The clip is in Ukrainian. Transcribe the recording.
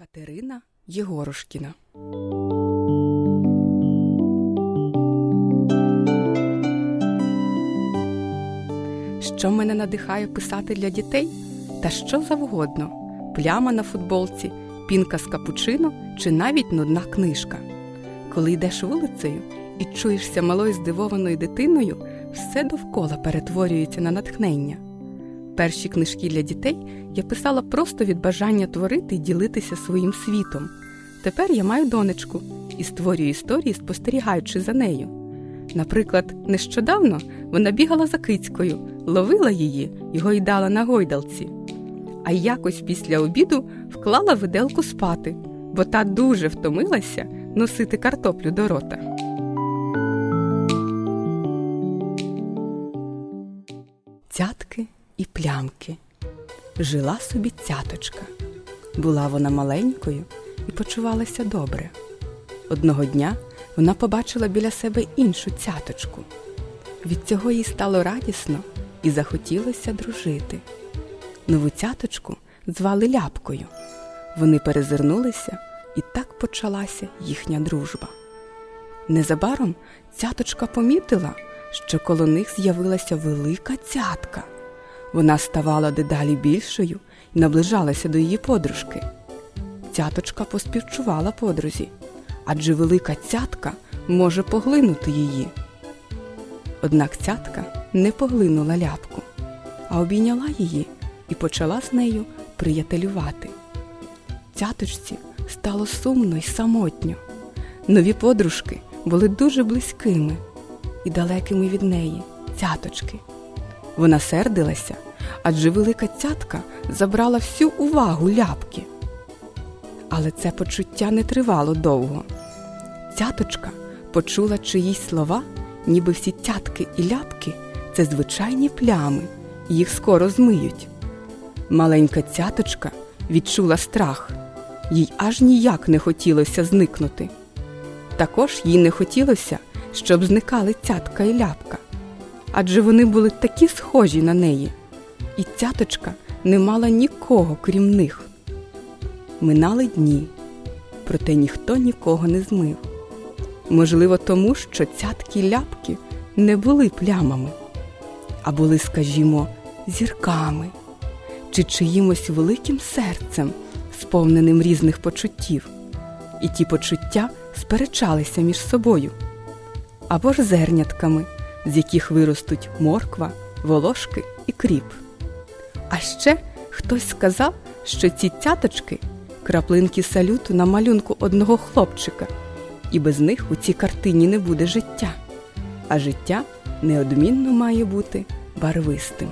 Катерина Єгорушкіна Що мене надихає писати для дітей? Та що завгодно: пляма на футболці, пінка з капучино чи навіть нудна книжка. Коли йдеш вулицею і чуєшся малою здивованою дитиною, все довкола перетворюється на натхнення. Перші книжки для дітей я писала просто від бажання творити і ділитися своїм світом. Тепер я маю донечку і створюю історії, спостерігаючи за нею. Наприклад, нещодавно вона бігала за кицькою, ловила її і гойдала на гойдалці. А якось після обіду вклала виделку спати, бо та дуже втомилася носити картоплю до рота. І плямки. Жила собі цяточка. Була вона маленькою і почувалася добре. Одного дня вона побачила біля себе іншу цяточку. Від цього їй стало радісно і захотілося дружити. Нову цяточку звали Ляпкою. Вони перезирнулися, і так почалася їхня дружба. Незабаром цяточка помітила, що коло них з'явилася велика цятка. Вона ставала дедалі більшою і наближалася до її подружки. Цяточка поспівчувала подрузі, адже велика цятка може поглинути її. Однак цятка не поглинула ляпку, а обійняла її і почала з нею приятелювати. Цяточці стало сумно й самотньо. Нові подружки були дуже близькими і далекими від неї цяточки. Вона сердилася, адже велика цятка забрала всю увагу ляпки. Але це почуття не тривало довго. Цяточка почула чиїсь слова, ніби всі цятки і ляпки це звичайні плями, їх скоро змиють. Маленька цяточка відчула страх, їй аж ніяк не хотілося зникнути. Також їй не хотілося, щоб зникали цятка і ляпка, адже вони були такі схожі на неї, і цяточка не мала нікого крім них. Минали дні, проте ніхто нікого не змив. Можливо, тому що цятки ляпки не були плямами, а були, скажімо, зірками чи чиїмось великим серцем, сповненим різних почуттів, і ті почуття сперечалися між собою, або ж зернятками, з яких виростуть морква, волошки і кріп. А ще хтось сказав, що ці цяточки краплинки салюту на малюнку одного хлопчика, і без них у цій картині не буде життя, а життя неодмінно має бути барвистим.